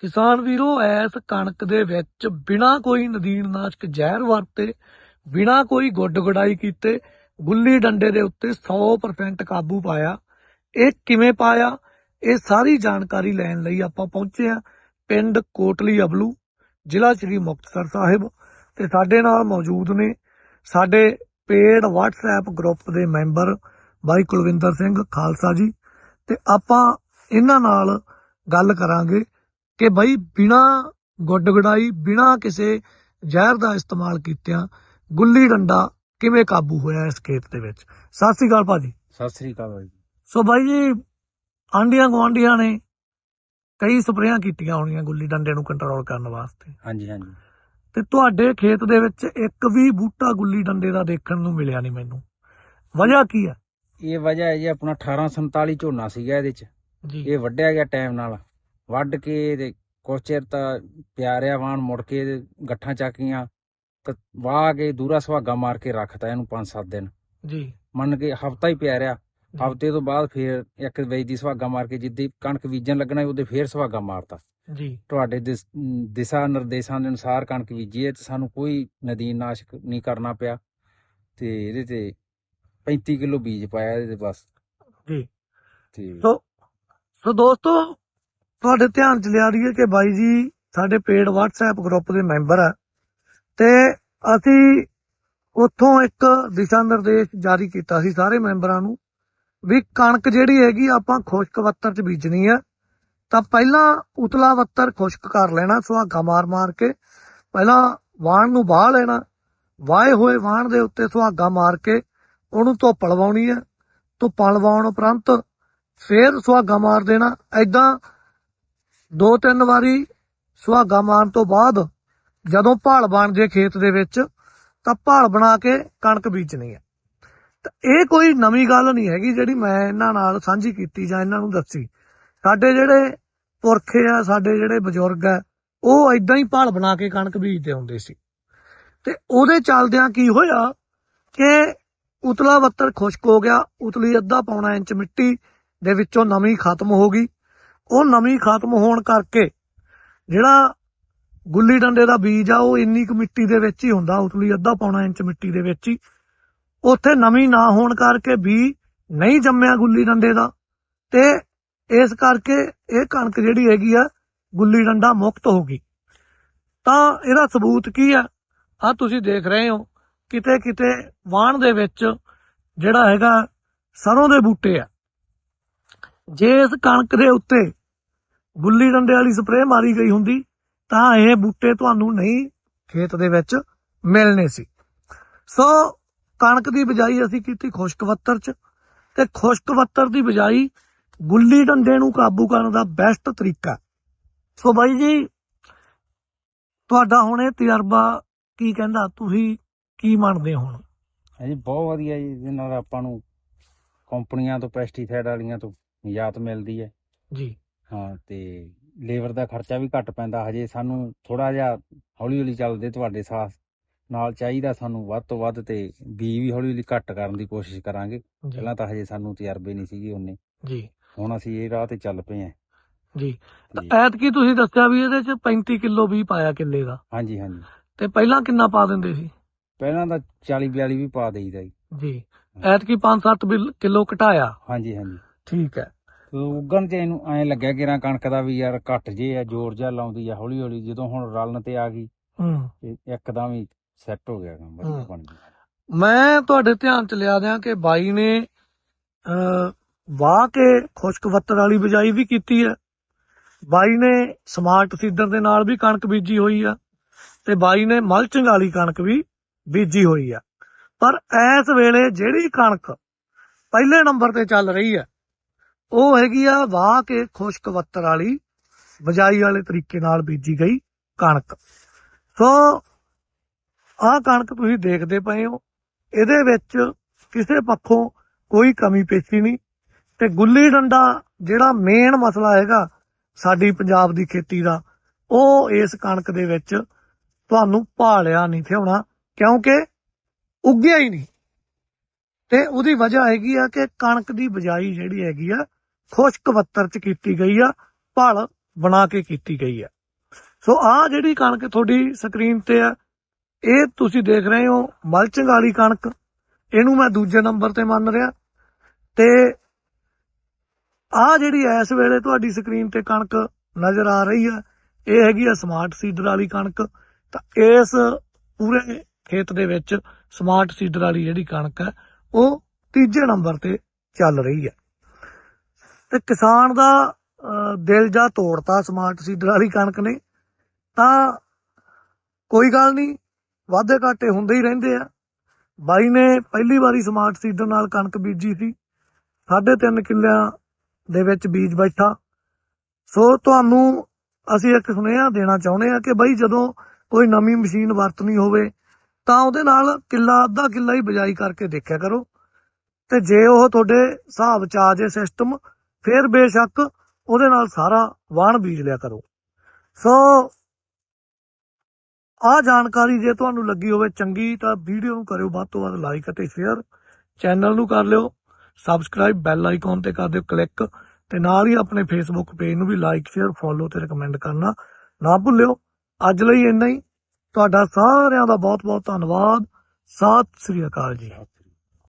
ਕਿਸਾਨ ਵੀਰੋ, ਐਸ ਕਣਕ ਦੇ ਵਿੱਚ ਬਿਨਾ ਕੋਈ ਨਦੀਨਨਾਸ਼ਕ ਜ਼ਹਿਰ ਵਰਤੇ, ਬਿਨਾ ਕੋਈ ਗੁੱਡ ਗੁਡਾਈ ਕੀਤੇ, ਗੁੱਲੀ ਡੰਡੇ ਦੇ ਉੱਤੇ 100% ਕਾਬੂ ਪਾਇਆ। ਇਹ ਕਿਵੇਂ ਪਾਇਆ? ਇਹ ਸਾਰੀ ਜਾਣਕਾਰੀ ਲੈਣ ਲਈ ਆਪਾਂ ਪਹੁੰਚੇ ਆ ਪਿੰਡ ਕੋਟਲੀ ਅਬਲੂ, ਜ਼ਿਲ੍ਹਾ ਸ੍ਰੀ ਮੁਕਤਸਰ ਸਾਹਿਬ। ਤੇ ਸਾਡੇ ਨਾਲ ਮੌਜੂਦ ਨੇ ਸਾਡੇ ਪੇਡ WhatsApp ਗਰੁੱਪ ਦੇ ਮੈਂਬਰ ਬਾਈ ਕੁਲਵਿੰਦਰ ਸਿੰਘ ਖਾਲਸਾ ਜੀ। ਤੇ ਆਪਾਂ ਇਹਨਾਂ ਨਾਲ ਗੱਲ ਕਰਾਂਗੇ ਕਿ ਬਈ ਬਿਨਾ ਗੁੱਡ ਗੁਡਾਈ ਬਿਨਾ ਕਿਸੇ ਜ਼ਹਿਰ ਦਾ ਇਸਤੇਮਾਲ ਕੀਤਿਆਂ ਗੁੱਲੀ ਡੰਡਾ ਕਿਵੇਂ ਕਾਬੂ ਹੋਇਆ ਇਸ ਖੇਤ ਦੇ ਵਿੱਚ? ਸਤਿ ਸ੍ਰੀ ਅਕਾਲ ਭਾਜੀ। ਸਤਿ ਸ੍ਰੀ ਅਕਾਲ ਬਾਈ ਸੋ ਬਾਈ ਜੀ ਆਂਡੀਆਂ ਗਵਾਂਡੀਆਂ ਨੇ ਕਈ ਸਪਰੇਆਂ ਕੀਤੀਆਂ ਹੋਣੀਆਂ ਗੁੱਲੀ ਡੰਡੇ ਨੂੰ ਕੰਟਰੋਲ ਕਰਨ ਵਾਸਤੇ। ਹਾਂਜੀ ਹਾਂਜੀ। ਤੇ ਤੁਹਾਡੇ ਖੇਤ ਦੇ ਵਿੱਚ ਇੱਕ ਵੀ ਬੂਟਾ ਗੁੱਲੀ ਡੰਡੇ ਦਾ ਦੇਖਣ ਨੂੰ ਮਿਲਿਆ ਨਹੀਂ ਮੈਨੂੰ। ਵਜ੍ਹਾ ਕੀ ਹੈ? ਇਹ ਵਜ੍ਹਾ ਹੈ ਜੀ ਆਪਣਾ 1847 ਝੋਨਾ ਸੀਗਾ ਇਹਦੇ ਚ। ਜੀ। ਇਹ ਵੱਢਿਆ ਗਿਆ ਟਾਈਮ ਨਾਲ। ਵੱਢ ਕੇ ਤੇ ਕੁਛ ਚਿਰ ਤਾਂ ਪਿਆਰਿਆ ਵਾਣ ਮੁੜ ਕੇ ਗੱਠਾਂ ਚੱਕੀਆਂ ਤਾਂ ਵਾਹ ਕੇ ਦੂਰਾ ਸੁਹਾਗਾ ਮਾਰ ਕੇ ਰੱਖਤਾ ਇਹਨੂੰ 5-7 ਦਿਨ। ਜੀ। ਮੰਨ ਕੇ ਹਫਤਾ ਹੀ ਪਿਆਰਿਆ ਹਫ਼ਤੇ ਤੋਂ ਬਾਅਦ ਫੇਰ ਇੱਕ ਵੇਜ ਦੀ ਸੁਹਾਗਾ ਮਾਰ ਕੇ ਜਿੱਦੀ ਕਣਕ ਬੀਜਣ ਲੱਗਣਾ ਉਹਦੇ ਫੇਰ ਸੁਹਾਗਾ ਮਾਰਤਾ। ਜੀ। ਤੁਹਾਡੇ ਦਿਸ- ਨਿਰਦੇਸ਼ਾਂ ਦੇ ਅਨੁਸਾਰ ਕਣਕ ਬੀਜੀ ਹੈ ਤੇ ਸਾਨੂੰ ਕੋਈ ਨਦੀਨ ਨਾਸ਼ਕ ਨਹੀਂ ਕਰਨਾ ਪਿਆ ਤੇ ਇਹਦੇ ਤੇ 35 ਕਿਲੋ ਬੀਜ ਪਾਇਆ ਇਹਦੇ ਬਸ। ਜੀ। ਤੇ ਸੋ ਸੋ ਦੋਸਤੋ ਤੁਹਾਡੇ ਧਿਆਨ ਚ ਲਿਆ ਰਹੀ ਹੈ ਕਿ ਬਾਈ ਜੀ ਸਾਡੇ ਪੇਡ WhatsApp ਗਰੁੱਪ ਦੇ ਮੈਂਬਰ ਆ ਤੇ ਅਸੀਂ ਉੱਥੋਂ ਇੱਕ ਦਿਸ਼ਾ ਨਿਰਦੇਸ਼ ਜਾਰੀ ਕੀਤਾ ਸੀ ਸਾਰੇ ਮੈਂਬਰਾਂ ਨੂੰ ਵੀ ਕਣਕ ਜਿਹੜੀ ਹੈਗੀ ਆਪਾਂ ਖੁਸ਼ਕ ਵੱਤਰ ਚ ਬੀਜਣੀ ਆ। ਤਾਂ ਪਹਿਲਾਂ ਉਤਲਾ ਵੱਤਰ ਖੁਸ਼ਕ ਕਰ ਲੈਣਾ, ਸੁਹਾਗਾ ਮਾਰ ਮਾਰ ਕੇ, ਪਹਿਲਾਂ ਵਾਣ ਨੂੰ ਵਾਹ ਲੈਣਾ ਵਾਏ ਹੋਏ ਵਾਣ ਦੇ ਉੱਤੇ ਸੁਹਾਗਾ ਮਾਰ ਕੇ ਉਹਨੂੰ ਧੁੱਪ ਲਵਾਉਣੀ ਆ, ਧੁੱਪਾਂ ਲਵਾਉਣ ਉਪਰੰਤ ਫੇਰ ਸੁਹਾਗਾ ਮਾਰ ਦੇਣਾ। ਐਦਾਂ ਦੋ ਤਿੰਨ ਵਾਰੀ ਸੁਹਾਗਾ ਮਾਰਨ ਤੋਂ ਬਾਅਦ ਜਦੋਂ ਭਾਲ ਬਣ ਜੇ ਖੇਤ ਦੇ ਵਿੱਚ, ਤਾਂ ਭਾਲ ਬਣਾ ਕੇ ਕਣਕ ਬੀਜਣੀ ਹੈ। ਤਾਂ ਇਹ ਕੋਈ ਨਵੀਂ ਗੱਲ ਨਹੀਂ ਹੈਗੀ ਜਿਹੜੀ ਮੈਂ ਇਹਨਾਂ ਨਾਲ ਸਾਂਝੀ ਕੀਤੀ ਜਾਂ ਇਹਨਾਂ ਨੂੰ ਦੱਸੀ। ਸਾਡੇ ਜਿਹੜੇ ਪੁਰਖੇ ਆ, ਸਾਡੇ ਜਿਹੜੇ ਬਜ਼ੁਰਗ ਆ, ਉਹ ਐਦਾਂ ਹੀ ਭਾਲ ਬਣਾ ਕੇ ਕਣਕ ਬੀਜਦੇ ਹੁੰਦੇ ਸੀ। ਤੇ ਉਹਦੇ ਚੱਲਦਿਆਂ ਕੀ ਹੋਇਆ ਕਿ ਉਤਲਾ ਵੱਤਰ ਖੁਸ਼ਕ ਹੋ ਗਿਆ, ਉਤਲੀ ਅੱਧਾ ਪੌਣਾ ਇੰਚ ਮਿੱਟੀ ਦੇ ਵਿੱਚੋਂ ਨਮੀ ਖਤਮ ਹੋ ਗਈ। ਉਹ ਨਵੀਂ ਖਤਮ ਹੋਣ ਕਰਕੇ ਜਿਹੜਾ ਗੁੱਲੀ ਡੰਡੇ ਦਾ ਬੀਜ ਆ, ਉਹ ਇੰਨੀ ਕੁ ਮਿੱਟੀ ਦੇ ਵਿੱਚ ਹੀ ਹੁੰਦਾ, ਉਤਲੀ ਅੱਧਾ ਪੌਣਾ ਇੰਚ ਮਿੱਟੀ ਦੇ ਵਿੱਚ ਹੀ। ਉੱਥੇ ਨਵੀਂ ਨਾ ਹੋਣ ਕਰਕੇ ਬੀ ਨਹੀਂ ਜੰਮਿਆ ਗੁੱਲੀ ਡੰਡੇ ਦਾ। ਤੇ ਇਸ ਕਰਕੇ ਇਹ ਕਣਕ ਜਿਹੜੀ ਹੈਗੀ ਆ, ਗੁੱਲੀ ਡੰਡਾ ਮੁਕਤ ਹੋ ਗਈ। ਤਾਂ ਇਹਦਾ ਸਬੂਤ ਕੀ ਆ? ਆ ਤੁਸੀਂ ਦੇਖ ਰਹੇ ਹੋ ਕਿਤੇ ਕਿਤੇ ਵਾਣ ਦੇ ਵਿੱਚ ਜਿਹੜਾ ਹੈਗਾ ਸਰੋਂ ਦੇ ਬੂਟੇ ਆ। ਜੇ ਇਸ ਕਣਕ ਦੇ ਉੱਤੇ ਗੁੱਲੀ ਡੰਡੇ ਵਾਲੀ ਸਪਰੇਅ ਮਾਰੀ ਗਈ ਹੁੰਦੀ ਤਾਂ ਇਹ ਬੂਟੇ ਤੁਹਾਨੂੰ ਨਹੀਂ ਖੇਤ ਦੇ ਵਿੱਚ ਮਿਲਣੇ ਸੀ। ਸੋ ਕਣਕ ਦੀ ਬਜਾਈ ਅਸੀਂ ਕੀਤੀ ਖੁਸ਼ਕ ਵੱਤਰ ਚ ਤੇ ਖੁਸ਼ਕ ਵੱਤਰ ਦੀ ਬਜਾਈ ਗੁੱਲੀ ਡੰਡੇ ਨੂੰ ਕਾਬੂ ਕਰਨ ਦਾ ਬੈਸਟ ਤਰੀਕਾ। ਸੋ ਬਾਈ ਜੀ ਤੁਹਾਡਾ ਹੁਣ ਇਹ ਤਜਰਬਾ ਕੀ ਕਹਿੰਦਾ ਤੁਸੀਂ ਕੀ ਮੰਨਦੇ ਹੋ ਹੁਣ? ਹਾਂਜੀ ਬਹੁਤ ਵਧੀਆ ਜੀ ਇਹਦੇ ਨਾਲ ਆਪਾਂ ਨੂੰ ਕੰਪਨੀਆਂ ਤੋਂ ਪੈਸਟੀਸਾਈਡ ਵਾਲੀਆਂ ਤੋਂ ਨਿਜਾਤ ਮਿਲਦੀ ਹੈ। ਜੀ। ਹਾਂ ਤੇ ਲੇਬਰ ਦਾ ਖਰਚਾ ਵੀ ਘੱਟ ਪੈਂਦਾ। ਹਜੇ ਸਾਨੂੰ ਥੋੜਾ ਜਿਹਾ ਹੌਲੀ ਹੌਲੀ ਚੱਲਦੇ ਤੁਹਾਡੇ ਸਾਥ ਨਾਲ ਚਾਹੀਦਾ ਸਾਨੂੰ ਵੱਧ ਤੋਂ ਵੱਧ ਤੇ ਬੀ ਵੀ ਹੌਲੀ ਹੌਲੀ ਘੱਟ ਕਰਨ ਦੀ ਕੋਸ਼ਿਸ਼ ਕਰਾਂਗੇ। ਪਹਿਲਾਂ ਤਾਂ ਹਜੇ ਸਾਨੂੰ ਤਜਰਬੇ ਨਹੀਂ ਸੀਗੇ ਉਹਨੇ ਜੀ। ਹੁਣ ਅਸੀਂ ਇਹ ਰਾਹ ਤੇ ਚੱਲ ਪਏ ਹਾਂ। ਜੀ। ਐਤਕੀ ਤੁਸੀਂ ਦੱਸਿਆ ਵੀ ਇਹਦੇ ਚ 35 ਕਿਲੋ ਵੀ ਪਾਇਆ ਕਿੱਲੇ ਦਾ। ਹਾਂਜੀ ਹਾਂਜੀ। ਤੇ ਪਹਿਲਾਂ ਕਿੰਨਾ ਪਾ ਦਿੰਦੇ ਸੀ? ਪਹਿਲਾਂ ਤਾਂ 40 42 ਵੀ ਪਾ ਦੇਈਦਾ ਜੀ। ਜੀ। ਐਤਕੀ 5-7 ਕਿਲੋ ਘਟਾਇਆ। ਹਾਂਜੀ ਹਾਂਜੀ। ਠੀਕ ਹੈ। ਉੱਗਣ ਚ ਇਹਨੂੰ ਐਂ ਲੱਗਿਆ ਕਿ ਰਾਂ ਕਣਕ ਦਾ ਵੀ ਯਾਰ ਘੱਟ ਜੇ ਆ ਜ਼ੋਰ ਜਿਹਾ ਲਾਉਂਦੀ ਆ ਹੌਲੀ ਹੌਲੀ ਜਦੋਂ ਹੁਣ ਰਲਣ ਤੇ ਆ ਗਈ ਤੇ ਇੱਕਦਮ ਹੀ ਸੈੱਟ ਹੋ ਗਿਆ ਕੰਮ ਵਧੀਆ। ਬਣ ਗਿਆ। ਮੈਂ ਤੁਹਾਡੇ ਧਿਆਨ ਚ ਲਿਆ ਦਿਆਂ ਕਿ ਬਾਈ ਨੇ ਵਾਹ ਕੇ ਖੁਸ਼ਕ ਵੱਤਰ ਵਾਲੀ ਬਿਜਾਈ ਵੀ ਕੀਤੀ ਹੈ ਬਾਈ ਨੇ ਸਮਾਰਟ ਸੀਡਰ ਦੇ ਨਾਲ ਵੀ ਕਣਕ ਬੀਜੀ ਹੋਈ ਆ ਤੇ ਬਾਈ ਨੇ ਮਲਚਿੰਗ ਵਾਲੀ ਕਣਕ ਵੀ ਬੀਜੀ ਹੋਈ ਆ। ਪਰ ਇਸ ਵੇਲੇ ਜਿਹੜੀ ਕਣਕ ਪਹਿਲੇ ਨੰਬਰ ਤੇ ਚੱਲ ਰਹੀ ਹੈ ਉਹ ਹੈਗੀ ਆ ਵਾਹ ਕੇ ਖੁਸ਼ਕ ਵੱਤਰ ਵਾਲੀ ਬਿਜਾਈ ਵਾਲੇ ਤਰੀਕੇ ਨਾਲ ਬੀਜੀ ਗਈ ਕਣਕ। ਸੋ ਆਹ ਕਣਕ ਤੁਸੀਂ ਦੇਖਦੇ ਪਏ ਹੋ, ਇਹਦੇ ਵਿੱਚ ਕਿਸੇ ਪੱਖੋਂ ਕੋਈ ਕਮੀ ਪੇਸ਼ੀ ਨਹੀਂ ਤੇ ਗੁੱਲੀ ਡੰਡਾ ਜਿਹੜਾ ਮੇਨ ਮਸਲਾ ਹੈਗਾ ਸਾਡੀ ਪੰਜਾਬ ਦੀ ਖੇਤੀ ਦਾ, ਉਹ ਇਸ ਕਣਕ ਦੇ ਵਿੱਚ ਤੁਹਾਨੂੰ ਭਾਲਿਆ ਨਹੀਂ ਥਿਆਉਣਾ ਕਿਉਂਕਿ ਉੱਗਿਆ ਹੀ ਨਹੀਂ। ਤੇ ਉਹਦੀ ਵਜ੍ਹਾ ਹੈਗੀ ਆ ਕਿ ਕਣਕ ਦੀ ਬਜਾਈ ਜਿਹੜੀ ਹੈਗੀ ਆ ਖੁਸ਼ਕ ਵੱਤਰ ਚ ਕੀਤੀ ਗਈ ਆ, ਭਲ ਬਣਾ ਕੇ ਕੀਤੀ ਗਈ ਹੈ ਸੋ ਆਹ ਜਿਹੜੀ ਕਣਕ ਤੁਹਾਡੀ ਸਕਰੀਨ ਤੇ ਹੈ ਇਹ ਤੁਸੀਂ ਦੇਖ ਰਹੇ ਹੋ ਮਲਚਿੰਗ ਵਾਲੀ ਕਣਕ। ਇਹਨੂੰ ਮੈਂ ਦੂਜੇ ਨੰਬਰ ਤੇ ਮੰਨ ਰਿਹਾ। ਤੇ ਆਹ ਜਿਹੜੀ ਇਸ ਵੇਲੇ ਤੁਹਾਡੀ ਸਕਰੀਨ ਤੇ ਕਣਕ ਨਜ਼ਰ ਆ ਰਹੀ ਹੈ ਇਹ ਹੈਗੀ ਆ ਸਮਾਰਟ ਸੀਡਰ ਵਾਲੀ ਕਣਕ। ਤਾਂ ਇਸ ਪੂਰੇ ਖੇਤ ਦੇ ਵਿੱਚ ਸਮਾਰਟ ਸੀਡਰ ਵਾਲੀ ਜਿਹੜੀ ਕਣਕ ਹੈ ਉਹ ਤੀਜੇ ਨੰਬਰ ਤੇ ਚੱਲ ਰਹੀ ਹੈ ਤੇ ਕਿਸਾਨ ਦਾ ਦਿਲ ਜਾ ਤੋੜਤਾ ਸਮਾਰਟ ਸੀਡਰ ਵਾਲੀ ਕਣਕ ਨੇ, ਤਾਂ ਕੋਈ ਗੱਲ ਨਹੀਂ, ਵਾਧੇ ਘਾਟੇ ਹੁੰਦੇ ਹੀ ਰਹਿੰਦੇ ਆ। ਬਾਈ ਨੇ ਪਹਿਲੀ ਵਾਰੀ ਸਮਾਰਟ ਸੀਡਰ ਨਾਲ ਕਣਕ ਬੀਜੀ ਸੀ। ਸਾਢੇ ਤਿੰਨ ਕਿੱਲਿਆਂ ਦੇ ਵਿੱਚ ਬੀਜ ਬੈਠਾ। ਸੋ ਤੁਹਾਨੂੰ ਅਸੀਂ ਇੱਕ ਸੁਨੇਹਾ ਦੇਣਾ ਚਾਹੁੰਦੇ ਆ ਕਿ ਬਾਈ ਜਦੋਂ ਕੋਈ ਨਵੀਂ ਮਸ਼ੀਨ ਵਰਤਣੀ ਹੋਵੇ, ਤਾਂ ਉਹਦੇ ਨਾਲ ਕਿੱਲਾ, ਅੱਧਾ ਕਿੱਲਾ ਹੀ ਬਜਾਈ ਕਰਕੇ ਦੇਖਿਆ ਕਰੋ। ਤੇ ਜੇ ਉਹ ਤੁਹਾਡੇ ਹਿਸਾਬ ਚ ਆ ਜੇ ਸਿਸਟਮ ਫਿਰ ਬੇਸ਼ੱਕ ਉਹਦੇ ਨਾਲ ਸਾਰਾ ਵਾਣ ਬੀਜ ਲਿਆ ਕਰੋ। ਸੋ ਆ ਜਾਣਕਾਰੀ ਜੇ ਤੁਹਾਨੂੰ ਲੱਗੀ ਹੋਵੇ ਚੰਗੀ ਤਾਂ ਵੀਡੀਓ ਨੂੰ ਕਰਿਓ, ਵੱਧ ਤੋਂ ਵੱਧ ਲਾਈਕ ਅਤੇ ਸ਼ੇਅਰ ਚੈਨਲ ਨੂੰ ਕਰ ਲਿਓ। ਸਬਸਕ੍ਰਾਈਬ ਬੈਲ ਆਈਕਨ ਤੇ ਕਰ ਦਿਓ ਕਲਿੱਕ ਤੇ ਨਾਲ ਹੀ ਆਪਣੇ ਫੇਸਬੁੱਕ ਪੇਜ ਨੂੰ ਵੀ ਲਾਈਕ ਸ਼ੇਅਰ ਫੋਲੋ ਤੇ ਰეკਮੈਂਡ ਕਰਨਾ ਨਾ ਭੁੱਲਿਓ। ਅੱਜ ਲਈ ਇੰਨਾ ਹੀ। ਤੁਹਾਡਾ ਸਾਰਿਆਂ ਦਾ ਬਹੁਤ ਬਹੁਤ ਧੰਨਵਾਦ। ਸਤਿ ਸ੍ਰੀ ਅਕਾਲ ਜੀ।